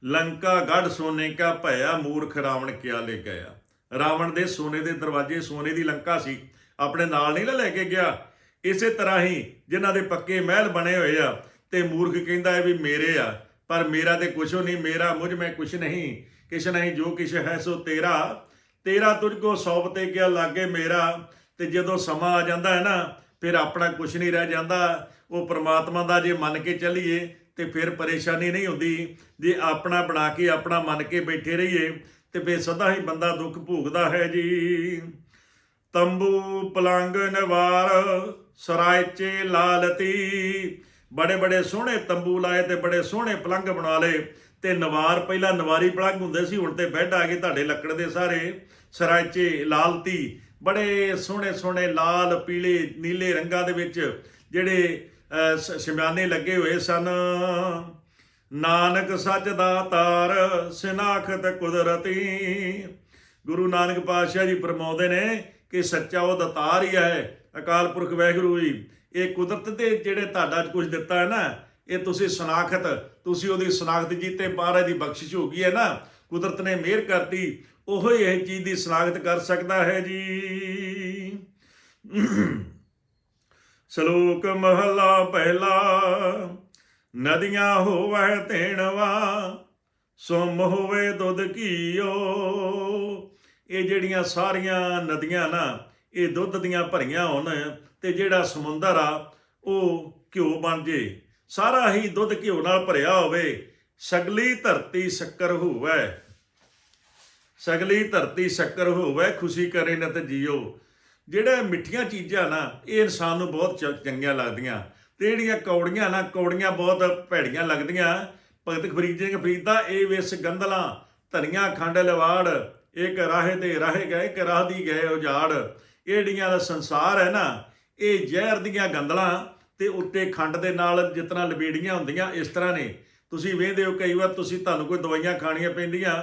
ਲੰਕਾ ਗੜ ਸੋਨੇ ਕਾ ਭਇਆ ਮੂਰਖ ਰਾਵਣ ਕਿਆ ਲੈ ਗਿਆ ਰਾਵਣ ਦੇ ਸੋਨੇ ਦੇ ਦਰਵਾਜ਼ੇ, ਸੋਨੇ ਦੀ ਲੰਕਾ ਸੀ। ਆਪਣੇ ਨਾਲ ਨਹੀਂ ਨਾ ਲੈ ਕੇ ਗਿਆ। ਇਸੇ ਤਰ੍ਹਾਂ ਹੀ ਜਿਨ੍ਹਾਂ ਦੇ ਪੱਕੇ ਮਹਿਲ ਬਣੇ ਹੋਏ ਆ ਤੇ ਮੂਰਖ ਕਹਿੰਦਾ ਹੈ ਵੀ ਮੇਰੇ ਆ, ਪਰ ਮੇਰਾ ਤੇ ਕੁਛ ਨਹੀਂ, ਮੇਰਾ ਮੁਝ ਮੈਂ ਕੁਛ ਨਹੀਂ। ਕਿਛ ਨਹੀਂ, ਜੋ ਕਿਛ ਹੈ ਸੋ ਤੇਰਾ। ਤੇਰਾ ਤੁਝ ਕੋ ਸੌਪ ਤੇ ਗਿਆ ਲਾਗੇ ਮੇਰਾ। ਤੇ ਜਦੋਂ ਸਮਾਂ ਆ ਜਾਂਦਾ ਹੈ ਨਾ, ਫਿਰ ਆਪਣਾ ਕੁਛ ਨਹੀਂ ਰਹਿ ਜਾਂਦਾ। ਉਹ ਪ੍ਰਮਾਤਮਾ ਦਾ ਜੇ ਮੰਨ ਕੇ ਚੱਲੀਏ, ਤੇ ਫਿਰ ਪਰੇਸ਼ਾਨੀ ਨਹੀਂ ਹੁੰਦੀ। ਜੇ ਆਪਣਾ ਬਣਾ ਕੇ ਆਪਣਾ ਮੰਨ ਕੇ ਬੈਠੇ ਰਹੀਏ ਤੇ ਫਿਰ ਸਦਾ ਹੀ ਬੰਦਾ ਦੁੱਖ ਭੋਗਦਾ ਹੈ ਜੀ। ਤੰਬੂ ਪਲੰਗ ਨਵਾਰ ਸਰਾਇਚੇ ਲਾਲਤੀ। ਬੜੇ ਬੜੇ ਸੋਹਣੇ ਤੰਬੂ ਲਾਏ ਤੇ ਬੜੇ ਸੋਹਣੇ ਪਲੰਗ ਬਣਾ ਲਏ। ਤੇ ਨਵਾਰ ਪਹਿਲਾਂ ਨਵਾਰੀ ਪਲੰਗ ਹੁੰਦੇ ਸੀ ਹੁਣ ਤੇ ਬੈੱਡ ਆ ਗਏ ਤੁਹਾਡੇ ਲੱਕੜ ਦੇ ਸਾਰੇ। ਸਰਾਇਚੇ ਲਾਲਤੀ ਬੜੇ ਸੋਹਣੇ ਸੋਹਣੇ ਲਾਲ ਪੀਲੇ ਨੀਲੇ ਰੰਗਾਂ ਦੇ ਵਿੱਚ ਜਿਹੜੇ ਅਹ, ਸ਼- ਸ਼ਮਿਆਨੇ ਲੱਗੇ ਹੋਏ ਸਨ। ਨਾਨਕ ਸੱਚ ਦਾ ਤਾਰ, ਸਿਨਾਖਤ ਕੁਦਰਤੀ। ਗੁਰੂ ਨਾਨਕ ਪਾਤਸ਼ਾਹ ਜੀ ਫਰਮਾਉਂਦੇ ਨੇ ਕਿ ਸੱਚਾ ਉਹ ਦਤਾਰ ਹੀ ਹੈ। ਅਕਾਲ ਪੁਰਖ ਵਾਹਿਗੁਰੂ ਜੀ, ਇਹ ਕੁਦਰਤ ਦੇ ਜਿਹੜੇ ਤੁਹਾਡਾ ਕੁਝ ਦਿੱਤਾ ਹੈ ਨਾ, ਇਹ ਤੁਸੀਂ ਸਨਾਖਤ, ਤੁਸੀਂ ਉਹਦੀ ਸਨਾਖਤ ਜੀਤੇ ਮਹਾਰਾਜ ਦੀ ਬਖਸ਼ਿਸ਼ ਹੋ ਗਈ ਹੈ ਨਾ। ਕੁਦਰਤ ਨੇ ਮਿਹਰ ਕਰਤੀ, ਉਹ ਹੀ ਇਹ ਚੀਜ਼ ਦੀ ਸਨਾਖਤ ਕਰ ਸਕਦਾ ਹੈ ਜੀ। ਸ਼ਲੋਕ ਮਹਲਾ ਪਹਿਲਾ। ਨਦੀਆਂ ਹੋਵੇ ਤੇਣਵਾ, ਸੁਮ ਹੋਵੇ ਦੁੱਧ ਘੀਓ। ਇਹ ਜਿਹੜੀਆਂ ਸਾਰੀਆਂ ਨਦੀਆਂ ਨਾ, ਇਹ ਦੁੱਧ ਦੀਆਂ ਭਰੀਆਂ ਹੋਣ ਤੇ ਜਿਹੜਾ ਸਮੁੰਦਰ ਆ, ਉਹ ਘਿਓ ਬਣ ਜੇ। ਸਾਰਾ ਹੀ ਦੁੱਧ ਘਿਓ ਨਾਲ ਭਰਿਆ ਹੋਵੇ, ਸਗਲੀ ਧਰਤੀ ਸ਼ੱਕਰ ਹੋਵੇ। ਸਗਲੀ ਧਰਤੀ ਸ਼ੱਕਰ ਹੋਵੇ, ਖੁਸ਼ੀ ਕਰੇ ਨਤ ਜੀਓ। ਜਿਹੜਾ ਮਿੱਠੀਆਂ ਚੀਜ਼ਾਂ ਨਾ, ਇਹ ਇਨਸਾਨ ਨੂੰ ਬਹੁਤ ਚ- ਚੰਗੀਆਂ ਲੱਗਦੀਆਂ। ਤੇ ਜਿਹੜੀਆਂ ਕੌੜੀਆਂ ਨਾ ਕੌੜੀਆਂ ਬਹੁਤ ਭੈੜੀਆਂ ਲੱਗਦੀਆਂ। ਭਗਤ ਫਰੀਦ ਜੀ ਨੇ ਫਰੀਦਾ ਇਹ ਵਿਸ ਗੰਧਲਾਂ ਧਰੀਆਂ ਖੰਡ ਲਵਾੜ ਇੱਕ ਰਾਹੇ ਤੇ ਰਾਹੇ ਗਏ ਇੱਕ ਰਾਹ ਦੀ ਗਏ ਉਜਾੜ। ਇਹ ਜਿਹੜੀਆਂ ਦਾ ਸੰਸਾਰ ਹੈ ਨਾ ਇਹ ਜ਼ਹਿਰ ਦੀਆਂ ਗੰਧਲਾਂ ਤੇ ਉੱਤੇ ਖੰਡ ਦੇ ਨਾਲ ਜਿਤਨਾ ਲਬੇੜੀਆਂ ਹੁੰਦੀਆਂ ਇਸ ਤਰ੍ਹਾਂ ਨੇ। ਤੁਸੀਂ ਵੇਖਦੇ ਹੋ ਕਈ ਵਾਰ ਤੁਸੀਂ ਤੁਹਾਨੂੰ ਕੋਈ ਦਵਾਈਆਂ ਖਾਣੀਆਂ ਪੈਂਦੀਆਂ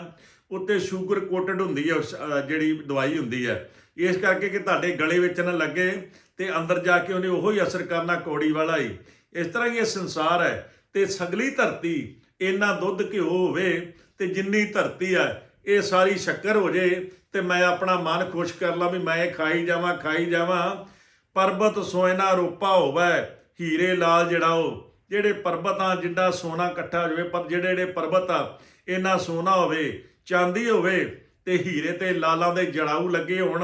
ਉੱਤੇ ਸ਼ੂਗਰ ਕੋਟਡ ਹੁੰਦੀ ਹੈ ਉਸ, ਜਿਹੜੀ ਦਵਾਈ ਹੁੰਦੀ ਹੈ। ਇਸ ਕਰਕੇ ਕਿ ਤੁਹਾਡੇ ਗਲੇ ਵਿੱਚ ਨਾ ਲੱਗੇ ਤੇ ਅੰਦਰ ਜਾ ਕੇ ਉਹਨੇ ਉਹੋ ਹੀ ਅਸਰ ਕਰਨਾ ਕੌੜੀ ਵਾਲਾ ਹੀ। ਇਸ ਤਰ੍ਹਾਂ ਹੀ ਇਹ ਸੰਸਾਰ ਹੈ ਤੇ ਸਗਲੀ ਧਰਤੀ, ਇੰਨਾ ਦੁੱਧ ਘਿਓ ਹੋਵੇ ਤੇ ਜਿੰਨੀ ਧਰਤੀ ਹੈ, ਇਹ ਸਾਰੀ ਸ਼ੱਕਰ ਹੋ ਜੇ ਤੇ ਮੈਂ ਆਪਣਾ ਮਨ ਖੁਸ਼ ਕਰ ਲਾਂ ਵੀ ਮੈਂ ਇਹ ਖਾਈ ਜਾਵਾਂ ਖਾਈ ਜਾਵਾਂ। ਪਰਬਤ ਸੋਇਨਾ ਰੂਪਾ ਹੋਵੇ, ਹੀਰੇ ਲਾਲ ਜਿਹੜਾ ਉਹ, ਜਿਹੜੇ ਪਰਬਤਾਂ ਜਿੱਡਾ ਸੋਨਾ ਇਕੱਠਾ ਹੋ ਜਾਵੇ, ਪਰ ਜਿਹੜੇ ਜਿਹੜੇ ਪਰਬਤ ਆ, ਇੰਨਾ ਸੋਨਾ ਹੋਵੇ, ਚਾਂਦੀ ਹੋਵੇ ਤੇ ਹੀਰੇ ਤੇ ਲਾਲਾਂ ਦੇ ਜੜਾਊ ਲੱਗੇ ਹੋਣ।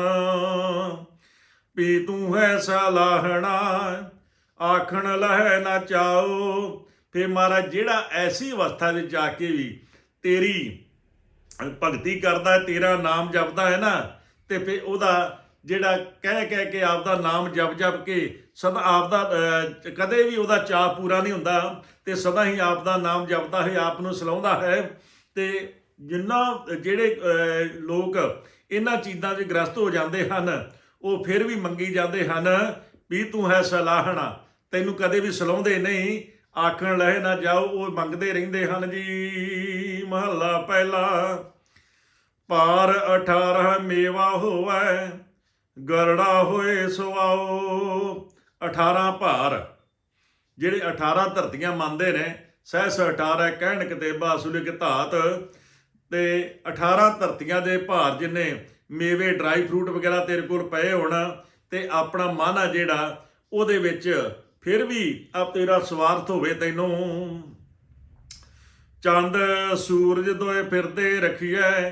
ਵੀ ਤੂੰ ਹੈ ਸਲਾਹਣਾ। ਆਖਣ ਲਹਿ ਨਾ ਚਾਓ। ਫੇ ਮਹਾਰਾਜ, ਜਿਹੜਾ ਐਸੀ ਅਵਸਥਾ ਵਿੱਚ ਜਾ ਕੇ ਵੀ ਤੇਰੀ ਭਗਤੀ ਕਰਦਾ ਹੈ ਤੇਰਾ ਨਾਮ ਜਪਦਾ ਹੈ ਨਾ, ਤੇ ਫੇ ਉਹਦਾ ਜਿਹੜਾ ਕਹਿ ਕਹਿ ਕੇ ਆਪਦਾ ਨਾਮ ਜਪ ਜਪ ਕੇ ਸਦਾ ਆਪਦਾ ਕਦੇ ਵੀ ਉਹਦਾ ਚਾਹ ਪੂਰਾ ਨਹੀਂ ਹੁੰਦਾ ਤੇ ਸਦਾ ਹੀ ਆਪਦਾ ਨਾਮ ਜਪਦਾ ਹੈ, ਆਪ ਨੂੰ ਸਲਾਉਂਦਾ ਹੈ। ਤੇ ਜਿੰਨਾ ਜਿਹੜੇ ਲੋਕ ਇਹਨਾਂ ਚੀਜ਼ਾਂ 'ਚ ਗ੍ਰਸਤ ਹੋ ਜਾਂਦੇ ਹਨ ਉਹ ਫਿਰ ਵੀ ਮੰਗੀ ਜਾਂਦੇ ਹਨ ਵੀ ਤੂੰ ਹੈ ਸਲਾਹਣਾ। ਤੈਨੂੰ ਕਦੇ ਵੀ ਸਲਾਉਂਦੇ ਨਹੀਂ। ਆਖਣ ਲਹਿ ਨਾ ਜਾਓ, ਉਹ ਮੰਗਦੇ ਰਹਿੰਦੇ ਹਨ ਜੀ। ਮਹੱਲਾ ਪਹਿਲਾ। ਪਾਰ 18 ਮੇਵਾ ਹੋਵੇ, ਗਰੜਾ ਹੋਏ ਸੁਆਓ 18 ਭਾਰ। ਜਿਹੜੇ 18 ਧਰਤੀਆਂ ਮੰਨਦੇ ਨੇ, ਸਹਿਸ 18 ਕਹਿਣ ਕਿਤੇ ਬਾਸੁਲਿਕ ਧਾਤ। ਤੇ 18 ਧਰਤੀਆਂ ਦੇ ਭਾਰ ਜਿੰਨੇ ਮੇਵੇ ਡਰਾਈ ਫਰੂਟ ਵਗੈਰਾ ਤੇਰੇ ਕੋਲ ਪਏ ਹੋਣ ਤੇ ਆਪਣਾ ਮਨ ਆ ਜਿਹੜਾ, ਉਹਦੇ ਵਿੱਚ ਫਿਰ ਵੀ ਆ ਤੇਰਾ ਸਵਾਰਥ ਹੋਵੇ ਤੈਨੂੰ। ਚੰਦ ਸੂਰਜ ਦੋਏ ਫਿਰਦੇ ਰਖੀਐ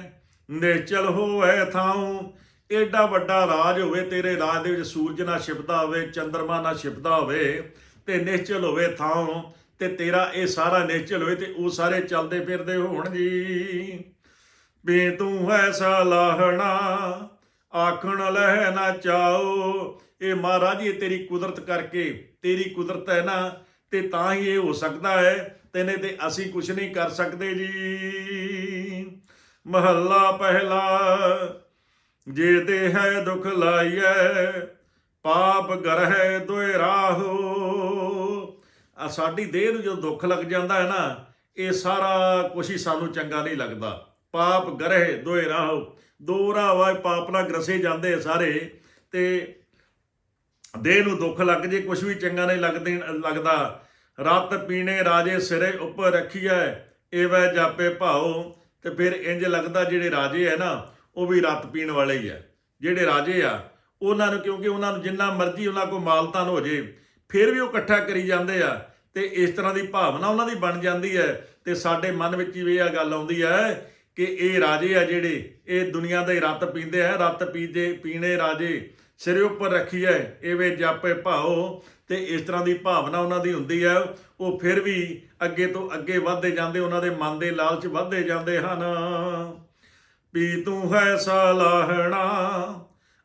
ਨਿਚਲ ਹੋਵੇ ਥਾਉ। ਏਡਾ ਵੱਡਾ ਰਾਜ ਹੋਵੇ, ਤੇਰੇ ਰਾਜ ਦੇ ਵਿੱਚ ਸੂਰਜ ਨਾ ਛਿਪਦਾ ਹੋਵੇ, ਚੰਦਰਮਾ ਨਾ ਛਿਪਦਾ ਹੋਵੇ, ਤੇ ਨਿਸ਼ਚਲ ਹੋਵੇ ਥਾਉ। ਤੇ ਤੇਰਾ ਇਹ ਸਾਰਾ ਨਿਸ਼ਚਲ ਹੋਵੇ ਤੇ ਉਹ ਸਾਰੇ ਚੱਲਦੇ ਫਿਰਦੇ ਹੋਣ ਜੀ। ਬੇ ਤੂੰ ਐਸਾ ਲਾਹਣਾ ਆਖਣ ਲਹਿ ਨਾ ਚਾਓ। ਇਹ ਮਹਾਰਾਜ, ਇਹ ਤੇਰੀ ਕੁਦਰਤ ਕਰਕੇ, ਤੇਰੀ ਕੁਦਰਤ ਹੈ ਨਾ, ਤੇ ਤਾਂ ਹੀ ਇਹ ਹੋ ਸਕਦਾ ਹੈ ਤੈਨੇ ਤੇ ਅਸੀਂ ਕੁਝ ਨਹੀਂ ਕਰ ਸਕਦੇ ਜੀ। ਮਹੱਲਾ ਪਹਿਲਾ, ਜੇ ਤੇ ਹੈ ਦੁਖ ਲਾਈਐ, ਪਾਪ ਗਰਹਿ ਦੋਇ ਰਾਹੋ। ਆ ਸਾਡੀ ਦੇਹ ਨੂੰ ਜੋ ਦੁੱਖ ਲੱਗ ਜਾਂਦਾ ਹੈ ਨਾ, ਇਹ ਸਾਰਾ ਕੁਝ ਹੀ ਸਾਨੂੰ ਚੰਗਾ ਨਹੀਂ ਲੱਗਦਾ। ਪਾਪ ਗਰਹਿ ਦੋਇ ਰਾਹੋ। ਦੋ ਰਾਹ ਵਾ ਪਾਪ ਨਾਲ ਗਰਸੇ ਜਾਂਦੇ ਸਾਰੇ ਤੇ ਦੇਹ ਨੂੰ ਦੁੱਖ ਲੱਗ ਜੇ ਕੁਝ ਵੀ ਚੰਗਾ ਨਹੀਂ ਲੱਗਦੇ, ਲੱਗਦਾ। ਰਤ ਪੀਣੇ ਰਾਜੇ ਸਿਰੇ ਉੱਪਰ ਰੱਖੀਐ, ਏਵੈ ਜਾਪੇ ਭਾਓ ਤੇ ਫਿਰ ਇੰਜ ਲੱਗਦਾ ਜਿਹੜੇ ਰਾਜੇ ਹੈ ਨਾ, ਉਹ ਵੀ ਰਤ ਪੀਣ ਵਾਲੇ ਹੀ ਆ। ਜਿਹੜੇ ਰਾਜੇ ਆ, ਉਹਨਾਂ ਨੂੰ ਕਿਉਂਕਿ ਉਹਨਾਂ ਨੂੰ ਜਿੰਨਾ ਮਰਜ਼ੀ ਉਹਨਾਂ ਕੋਲ ਮਾਲਤਾਨ ਹੋ ਜੇ, ਫਿਰ ਵੀ ਉਹ ਇਕੱਠਾ ਕਰੀ ਜਾਂਦੇ ਆ। ਤੇ ਇਸ ਤਰ੍ਹਾਂ ਦੀ ਭਾਵਨਾ ਉਹਨਾਂ ਦੀ ਬਣ ਜਾਂਦੀ ਹੈ ਤੇ ਸਾਡੇ ਮਨ ਵਿੱਚ ਵੀ ਇਹ ਗੱਲ ਆਉਂਦੀ ਹੈ ਕਿ ਇਹ ਰਾਜੇ ਆ ਜਿਹੜੇ, ਇਹ ਦੁਨੀਆ ਦੇ ਰਤ ਪੀਂਦੇ ਆ, ਰਤ ਪੀਦੇ, ਪੀਣੇ ਰਾਜੇ। ਸਿਰੇ ਉੱਪਰ ਰੱਖੀ ਹੈ ਐਵੇਂ ਜਾਪੇ ਭਾਓ। ਤੇ ਇਸ ਤਰ੍ਹਾਂ ਦੀ ਭਾਵਨਾ ਉਹਨਾਂ ਦੀ ਹੁੰਦੀ ਹੈ ਉਹ ਫਿਰ ਵੀ ਅੱਗੇ ਤੋਂ ਅੱਗੇ ਵਧਦੇ ਜਾਂਦੇ, ਉਹਨਾਂ ਦੇ ਮਨ ਦੇ ਲਾਲਚ ਵਧਦੇ ਜਾਂਦੇ ਹਨ। ਪੀ ਤੂੰ ਹੈ ਸਲਾਹਣਾ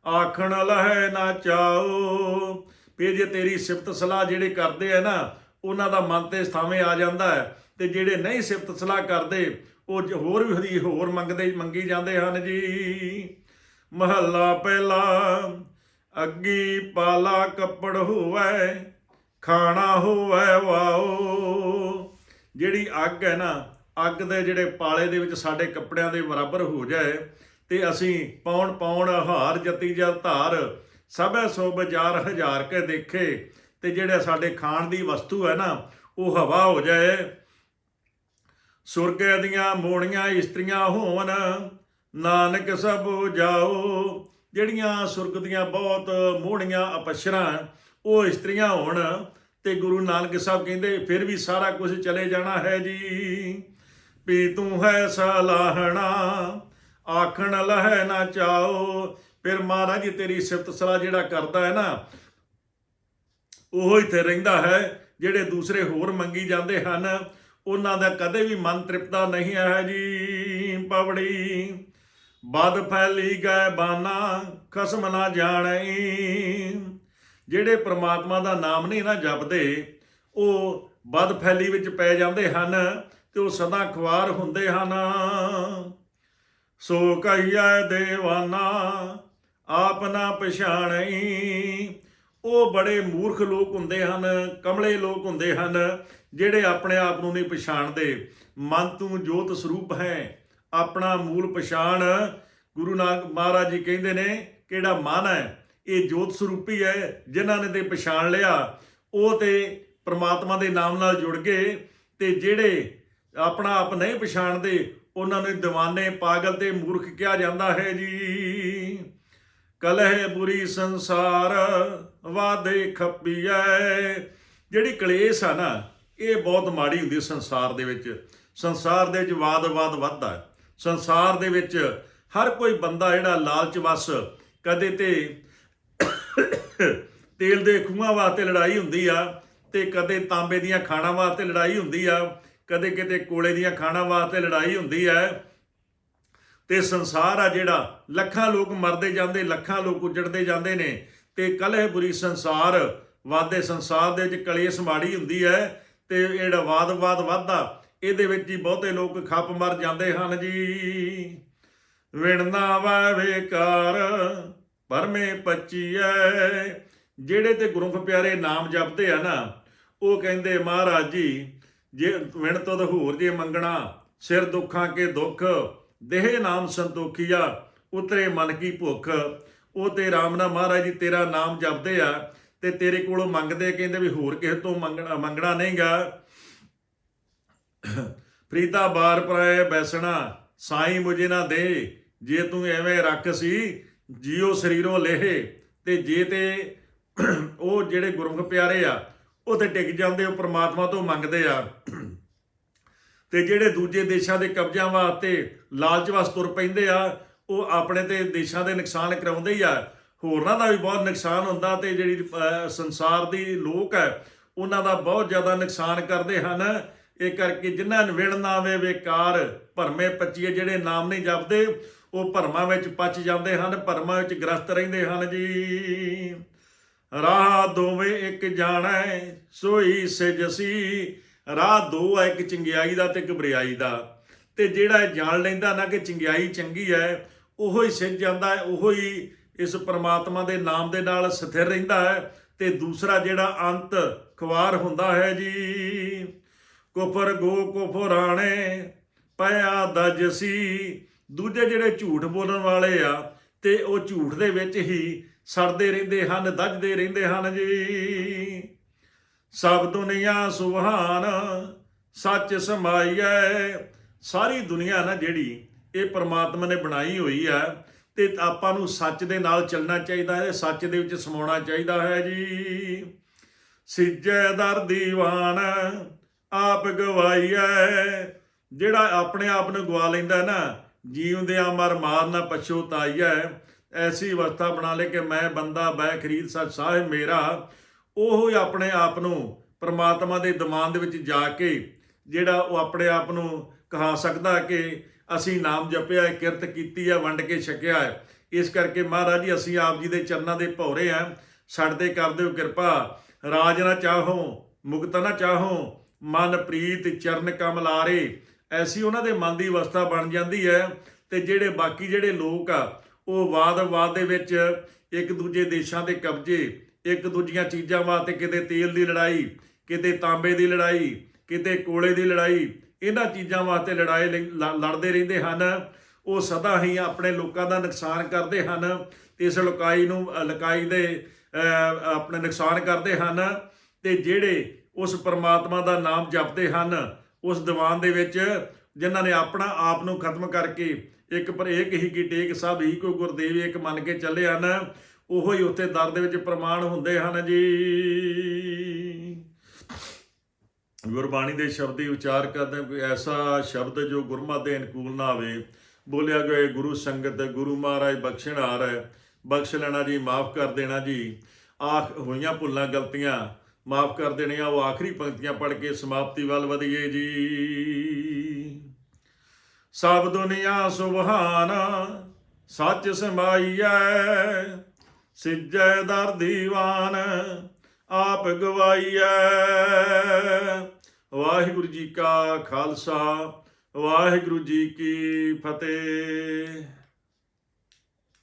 ਆਖਣ ਲਹਿ ਨਾ ਚਾਓ। ਵੀ ਜੇ ਤੇਰੀ ਸਿਫਤ ਸਲਾਹ ਜਿਹੜੇ ਕਰਦੇ ਆ ਨਾ, ਉਹਨਾਂ ਦਾ ਮਨ ਤੇ ਸਥਾਵੇਂ ਆ ਜਾਂਦਾ ਹੈ ਤੇ ਜਿਹੜੇ ਨਹੀਂ ਸਿਫਤ ਸਲਾਹ ਕਰਦੇ ਉਹ ਜ- ਹੋਰ ਵੀ ਹਰੀ ਹੋਰ ਮੰਗਦੇ ਮੰਗੀ ਜਾਂਦੇ ਹਨ ਜੀ। ਮਹੱਲਾ ਪਹਿਲਾ, ਅੱਗੀ ਪਾਲਾ ਕੱਪੜ ਹੋਵੇ, ਖਾਣਾ ਹੋਵੇ, ਵਾਓ। ਜਿਹੜੀ ਅੱਗ ਹੈ ਨਾ, ਅੱਗ ਦੇ ਜਿਹੜੇ ਪਾਲੇ ਦੇ ਵਿੱਚ ਸਾਡੇ ਕੱਪੜਿਆਂ ਦੇ ਬਰਾਬਰ ਹੋ ਜਾਏ ਤੇ ਅਸੀਂ ਪੌਣ ਪੌਣ ਹਾਰ ਜਤੀ ਜਲ ਧਾਰ ਸਭੈ ਸੋ ਬਾਜ਼ਾਰ ਹਜ਼ਾਰ ਕੇ ਦੇਖੇ ਤੇ ਜਿਹੜੇ ਸਾਡੇ ਖਾਣ ਦੀ ਵਸਤੂ ਹੈ ਨਾ, ਉਹ ਹਵਾ ਹੋ ਜਾਏ। ਸੁਰਗੇ ਦੀਆਂ ਮੋਣੀਆਂ ਇਸਤਰੀਆਂ ਹੋਣ ਨਾਨਕ ਸਭ ਜਾਓ। ਜਿਹੜੀਆਂ ਸੁਰਗ ਦੀਆਂ ਬਹੁਤ ਮੋਹਣੀਆਂ ਅਪਸ਼ਰਾਂ ਉਹ ਇਸਤਰੀਆਂ ਹੋਣ। ਤੇ ਗੁਰੂ ਨਾਨਕ ਸਾਹਿਬ ਕਹਿੰਦੇ, ਫਿਰ ਵੀ ਸਾਰਾ ਕੁਝ ਚਲੇ ਜਾਣਾ ਹੈ ਜੀ। ਵੀ ਤੂੰ ਹੈ ਸਲਾਹਣਾ, ਆਖਣ ਲਹਿ ਨਾ ਚਾਓ। ਫਿਰ ਮਹਾਰਾਜ ਤੇਰੀ ਸਿਫਤ ਸਲਾਹ ਜਿਹੜਾ ਕਰਦਾ ਹੈ ਨਾ, ਉਹ ਇੱਥੇ ਰਹਿੰਦਾ ਹੈ। ਜਿਹੜੇ ਦੂਸਰੇ ਹੋਰ ਮੰਗੀ ਜਾਂਦੇ ਹਨ ਉਹਨਾਂ ਦਾ ਕਦੇ ਵੀ ਮਨ ਤ੍ਰਿਪਤਾ ਨਹੀਂ ਹੈ ਜੀ ਪਵੜੀ। ਬਦ ਫੈਲੀ ਗਏ ਬਾਨਾ, ਖਸਮ ਨਾ ਜਾਣਈ। ਜਿਹੜੇ ਪ੍ਰਮਾਤਮਾ ਦਾ ਨਾਮ ਨਹੀਂ ਨਾ ਜਪਦੇ, ਉਹ ਬਦ ਫੈਲੀ ਵਿੱਚ ਪੈ ਜਾਂਦੇ ਹਨ ਤੇ ਉਹ ਸਦਾ ਖੁਆਰ ਹੁੰਦੇ ਹਨ। ਸੋ ਕਹੀਐ ਦੇਵਾਨਾ, ਆਪ ਨਾ ਪਛਾਣਈ। ਉਹ ਬੜੇ ਮੂਰਖ ਲੋਕ ਹੁੰਦੇ ਹਨ, ਕਮਲੇ ਲੋਕ ਹੁੰਦੇ ਹਨ। ਜਿਹੜੇ ਆਪਣੇ ਆਪ ਨੂੰ ਨਹੀਂ ਪਛਾਣਦੇ, ਮਨ ਤੂੰ ਜੋਤ ਸਰੂਪ ਹੈ, ਆਪਣਾ ਮੂਲ ਪਛਾਣ ਗੁਰੂ ਨਾਨਕ ਮਹਾਰਾਜ ਜੀ ਕਹਿੰਦੇ ਨੇ, ਕਿਹੜਾ ਮਨ ਹੈ? ਇਹ ਜੋਤ ਸਰੂਪੀ ਹੈ, ਜਿਨ੍ਹਾਂ ਨੇ ਤੇ ਪਛਾਣ ਲਿਆ, ਉਹ ਤੇ ਪ੍ਰਮਾਤਮਾ ਦੇ ਨਾਮ ਨਾਲ ਜੁੜ ਗਏ ਤੇ ਜਿਹੜੇ ਆਪਣਾ ਆਪ ਨਹੀਂ ਪਛਾਣਦੇ, ਉਹਨਾਂ ਨੂੰ دیਵਾਨੇ ਪਾਗਲ ਤੇ ਮੂਰਖ ਕਿਹਾ ਜਾਂਦਾ ਹੈ ਜੀ। ਕਲਹਿ ਬੁਰੀ ਸੰਸਾਰ ਵਾਦੇ ਖੱਪੀਐ ਜਿਹੜੀ ਕਲੇਸ਼ ਆ ਨਾ ਇਹ ਬਹੁਤ ਮਾੜੀ ਹੁੰਦੀ ਸੰਸਾਰ ਦੇ ਵਿੱਚ। ਸੰਸਾਰ ਦੇ ਵਿੱਚ ਵਾਦ-ਵਾਦ ਵੱਧਦਾ ਸੰਸਾਰ ਦੇ ਵਿੱਚ ਹਰ ਕੋਈ ਬੰਦਾ ਜਿਹੜਾ ਲਾਲਚ ਵਸ ਕਦੇ ਤੇ ਤੇਲ ਦੇ ਖੂਹਾਂ ਵਾਸਤੇ ਲੜਾਈ ਹੁੰਦੀ ਆ ਤੇ ਕਦੇ ਤਾਂਬੇ ਦੀਆਂ ਖਾਣਾਂ ਵਾਸਤੇ ਲੜਾਈ ਹੁੰਦੀ ਆ, ਕਦੇ ਕਿਤੇ ਕੋਲੇ ਦੀਆਂ ਖਾਣਾਂ ਵਾਸਤੇ ਲੜਾਈ ਹੁੰਦੀ ਹੈ ਤੇ ਸੰਸਾਰ ਆ ਜਿਹੜਾ ਲੱਖਾਂ ਲੋਕ ਮਰਦੇ ਜਾਂਦੇ, ਲੱਖਾਂ ਲੋਕ ਉਜੜਦੇ ਜਾਂਦੇ ਨੇ ਤੇ ਕਲਹ ਬੁਰੀ ਸੰਸਾਰ ਵਾਦੇ ਸੰਸਾਰ ਦੇ ਵਿੱਚ ਕਲੇਸ਼ ਮਾੜੀ ਹੁੰਦੀ ਹੈ। ਤੇ ਇਹ ਜਿਹੜਾ ਵਾਦ-ਵਾਦ ਵੱਧਦਾ। ਇਹਦੇ ਵਿੱਚ ਹੀ ਬਹੁਤੇ ਲੋਕ ਖੱਪ ਮਰ ਜਾਂਦੇ ਹਨ ਜੀ। ਵਿਣਨਾ ਵਾ ਵੇਕਾਰ ਪਰਮੇ ਪੱਚੀਐ। ਜਿਹੜੇ ਤੇ ਗੁਰਮੁਖ ਪਿਆਰੇ ਨਾਮ ਜਪਦੇ ਆ ਨਾ, ਉਹ ਕਹਿੰਦੇ, ਮਹਾਰਾਜ ਜੀ, ਜੇ ਵਿਣ ਤੋਂ ਹੋਰ ਜੇ ਮੰਗਣਾ, ਸਿਰ ਦੁੱਖਾਂ ਕੇ ਦੁੱਖ, ਦੇਹ ਨਾਮ ਸੰਤੋਖੀਆ, ਉਤਰੇ ਮਨ ਕੀ ਭੁੱਖ। ਉਹ ਤੇ ਰਾਮ ਨਾ, ਮਹਾਰਾਜ ਜੀ, ਤੇਰਾ ਨਾਮ ਜਪਦੇ ਆ ਤੇ ਤੇਰੇ ਕੋਲੋਂ ਮੰਗਦੇ ਕਹਿੰਦੇ ਵੀ ਹੋਰ ਕਿਸੇ ਤੋਂ ਮੰਗਣਾ ਮੰਗਣਾ ਨਹੀਂਗਾ। ਫਰੀਦਾ ਬਾਰ ਪਰਾਏ ਬੈਸਣਾ, ਸਾਈ ਮੁਝੇ ਨਾ ਦੇ। ਜੇ ਤੂੰ ਐਵੇਂ ਰੱਖ ਸੀ, ਜੀਓ ਸਰੀਰੋਂ ਲੇਹੇ। ਤੇ ਜੇ ਤੇ ਉਹ ਜਿਹੜੇ ਗੁਰਮੁਖ ਪਿਆਰੇ ਆ, ਉਹ ਤੇ ਟਿਕ ਜਾਂਦੇ, ਉਹ ਪ੍ਰਮਾਤਮਾ ਤੋਂ ਮੰਗਦੇ ਆ। ਤੇ ਜਿਹੜੇ ਦੂਜੇ ਦੇਸ਼ਾਂ ਦੇ ਕਬਜ਼ਿਆਂ ਵਾਸਤੇ ਲਾਲਚ ਵਸ ਤੁਰ ਪੈਂਦੇ ਆ, ਉਹ ਆਪਣੇ ਤੇ ਦੇਸ਼ਾਂ ਦੇ ਨੁਕਸਾਨ ਕਰਾਉਂਦੇ ਹੀ ਆ। ਹੋਰਨਾਂ ਦਾ ਵੀ ਬਹੁਤ ਨੁਕਸਾਨ ਹੁੰਦਾ ਤੇ ਜਿਹੜੀ ਸੰਸਾਰ ਦੀ ਲੋਕ ਹੈ, ਉਹਨਾਂ ਦਾ ਬਹੁਤ ਜ਼ਿਆਦਾ ਨੁਕਸਾਨ ਕਰਦੇ ਹਨ। ਇਹ ਕਰਕੇ ਜਿਨ੍ਹਾਂ ਨੂੰ ਨਾਵੇ ਨਾ ਭਰਮੇ ਪੱਚੀਏ ਜਿਹੜੇ ਨਾਮ ਨਹੀਂ ਜਪਦੇ, ਉਹ ਭਰਮਾਂ ਵਿੱਚ ਪਚ ਜਾਂਦੇ ਹਨ, ਭਰਮਾਂ ਵਿੱਚ ਗ੍ਰਸਤ ਰਹਿੰਦੇ ਹਨ ਜੀ। ਰਾਹ ਦੋਵੇਂ ਇੱਕ ਜਾਣੈ, ਸੋਈ ਸਿਜਸੀ ਰਾਹ ਦੋ ਹੈ ਇੱਕ ਚੰਗਿਆਈ ਦਾ ਤੇ ਇੱਕ ਬੁਰਿਆਈ ਦਾ। ਤੇ ਜਿਹੜਾ ਇਹ ਜਾਣ ਲੈਂਦਾ ਨਾ ਕਿ ਚੰਗਿਆਈ ਚੰਗੀ ਹੈ, ਉਹੋ ਹੀ ਸਿੱਝ ਜਾਂਦਾ ਹੈ ਉਹੋ ਹੀ ਇਸ ਪਰਮਾਤਮਾ ਦੇ ਨਾਮ ਦੇ ਨਾਲ ਸਥਿਰ ਰਹਿੰਦਾ ਹੈ ਤੇ ਦੂਸਰਾ ਜਿਹੜਾ ਅੰਤ ਖਵਾਰ ਹੁੰਦਾ ਹੈ ਜੀ, ਕੁਫਰ ਗੋ ਕੁਫਰਾਣੇ, ਪਿਆ ਦਜਸੀ ਦੂਜੇ ਜਿਹੜੇ ਝੂਠ ਬੋਲਣ ਵਾਲੇ ਆ, ਤੇ ਉਹ ਝੂਠ ਦੇ ਵਿੱਚ ਹੀ ਸੜਦੇ ਰਹਿੰਦੇ ਹਨ, ਦੱਜਦੇ ਰਹਿੰਦੇ ਹਨ ਜੀ। ਸਭ ਦੁਨੀਆ ਸੁਭਾਨ ਸੱਚ ਸਮਾਈਐ। ਸਾਰੀ ਦੁਨੀਆ ਨਾ ਜਿਹੜੀ ਇਹ ਪਰਮਾਤਮਾ ਨੇ ਬਣਾਈ ਹੋਈ ਹੈ ਤੇ ਆਪਾਂ ਨੂੰ ਸੱਚ ਦੇ ਨਾਲ ਚੱਲਣਾ ਚਾਹੀਦਾ ਹੈ, ਸੱਚ ਦੇ ਵਿੱਚ ਸਮਾਉਣਾ ਚਾਹੀਦਾ ਹੈ ਜੀ। ਸਿੱਜੇ ਦਰ ਦੀਵਾਨ, ਆਪ ਗਵਾਈਐ ਜਿਹੜਾ ਆਪਣੇ ਆਪ ਨੂੰ ਗਵਾ ਲੈਂਦਾ ਨਾ ਜੀਉਂਦਿਆਂ ਮਰ ਮਾਰ ਨਾ ਪਛੋਤਾਈਐ ਐਸੀ ਅਵਸਥਾ ਬਣਾ ਲੈ ਕਿ ਮੈਂ ਬੰਦਾ ਬੈ ਖਰੀਦ ਸੱਚ ਸਾਹਿਬ ਮੇਰਾ। ਉਹ ਹੀ ਆਪਣੇ ਆਪ ਨੂੰ ਪ੍ਰਮਾਤਮਾ ਦੇ ਦਿਮਾਗ ਦੇ ਵਿੱਚ ਜਾ ਕੇ ਜਿਹੜਾ ਉਹ ਆਪਣੇ ਆਪ ਨੂੰ ਕਹਾ ਸਕਦਾ ਕਿ ਅਸੀਂ ਨਾਮ ਜਪਿਆ ਹੈ ਕਿਰਤ ਕੀਤੀ ਹੈ, ਵੰਡ ਕੇ ਛਕਿਆ ਹੈ। ਇਸ ਕਰਕੇ ਮਹਾਰਾਜ ਜੀ, ਅਸੀਂ ਆਪ ਜੀ ਦੇ ਚਰਨਾਂ ਦੇ ਭੌਰੇ ਆ ਸਾਡੇ ਕਰ ਦਿਓ ਕਿਰਪਾ। ਰਾਜ ਨਾ ਚਾਹੋ, ਮੁਕਤ ਨਾ ਚਾਹੋ। ਮਨ ਪ੍ਰੀਤ, ਚਰਨ ਕਮਲਾਰੇ ਐਸੀ ਉਹਨਾਂ ਦੇ ਮਨ ਦੀ ਅਵਸਥਾ ਬਣ ਜਾਂਦੀ ਹੈ ਤੇ ਜਿਹੜੇ ਬਾਕੀ ਜਿਹੜੇ ਲੋਕ ਆ, ਉਹ ਵਾਦ-ਵਾਦ ਦੇ ਵਿੱਚ ਇੱਕ ਦੂਜੇ ਦੇਸ਼ਾਂ ਦੇ ਕਬਜ਼ੇ, ਇੱਕ ਦੂਜੀਆਂ ਚੀਜ਼ਾਂ ਵਾਸਤੇ ਕਿਤੇ ਤੇਲ ਦੀ ਲੜਾਈ, ਕਿਤੇ ਤਾਂਬੇ ਦੀ ਲੜਾਈ, ਕਿਤੇ ਕੋਲੇ ਦੀ ਲੜਾਈ ਇਹਨਾਂ ਚੀਜ਼ਾਂ ਵਾਸਤੇ ਲੜਾਈ ਲ- ਲੜਦੇ ਰਹਿੰਦੇ ਹਨ। ਉਹ ਸਦਾ ਹੀ ਆਪਣੇ ਲੋਕਾਂ ਦਾ ਨੁਕਸਾਨ ਕਰਦੇ ਹਨ। ਤੇ ਇਸ ਲੁਕਾਈ ਨੂੰ ਅ, ਲੁਕਾਈ ਦੇ ਆਪਣੇ ਨੁਕਸਾਨ ਕਰਦੇ ਹਨ ਤੇ ਜਿਹੜੇ ਉਸ ਪਰਮਾਤਮਾ ਦਾ ਨਾਮ ਜਪਦੇ ਹਨ ਉਸ ਦੀਵਾਨ ਦੇ ਵਿੱਚ ਜਿਨ੍ਹਾਂ ਨੇ ਆਪਣਾ ਆਪ ਨੂੰ ਖਤਮ ਕਰਕੇ ਇੱਕ ਪਰ ਇੱਕ ਹੀ ਕੀ ਟੇਕ ਸਭ ਹੀ ਕੋ ਗੁਰਦੇਵ ਇੱਕ ਮੰਨ ਕੇ ਚੱਲੇ ਹਨ ਉਹੋ ਹੀ ਉੱਥੇ ਦਰ ਦੇ ਵਿੱਚ ਪ੍ਰਮਾਣ ਹੁੰਦੇ ਹਨ ਜੀ। ਗੁਰਬਾਣੀ ਦੇ ਸ਼ਬਦ ਹੀ ਉਚਾਰ ਕਰਦੇ ਕੋਈ ਐਸਾ ਸ਼ਬਦ ਜੋ ਗੁਰਮਤਿ ਦੇ ਅਨੁਕੂਲ ਨਾ ਆਵੇ। ਬੋਲਿਆ ਗਏ ਗੁਰੂ ਸੰਗਤ, ਗੁਰੂ ਮਹਾਰਾਜ ਬਖਸ਼ਣਹਾਰ ਹੈ। ਬਖਸ਼ ਲੈਣਾ ਜੀ, ਮਾਫ ਕਰ ਦੇਣਾ ਜੀ। ਆਖ ਹੋਈਆਂ ਭੁੱਲਾਂ ਗਲਤੀਆਂ, ਮਾਫ ਕਰ ਦੇਣੀਆਂ, ਉਹ ਆਖਰੀ ਪੰਕਤੀਆਂ ਪੜ੍ਹ ਕੇ ਸਮਾਪਤੀ ਵੱਲ ਵਧੀਏ ਜੀ। ਸਭ ਦੁਨੀਆ ਸੁਭਾਨ, ਸੱਚ ਸਮਾਈਐ ਸਿੱਜੈ ਦਰ ਦੀਵਾਨ। ਆਪ ਗਵਾਈਐ ਵਾਹਿਗੁਰੂ ਜੀ ਕਾ ਖਾਲਸਾ ਵਾਹਿਗੁਰੂ ਜੀ ਕੀ ਫਤਿਹ।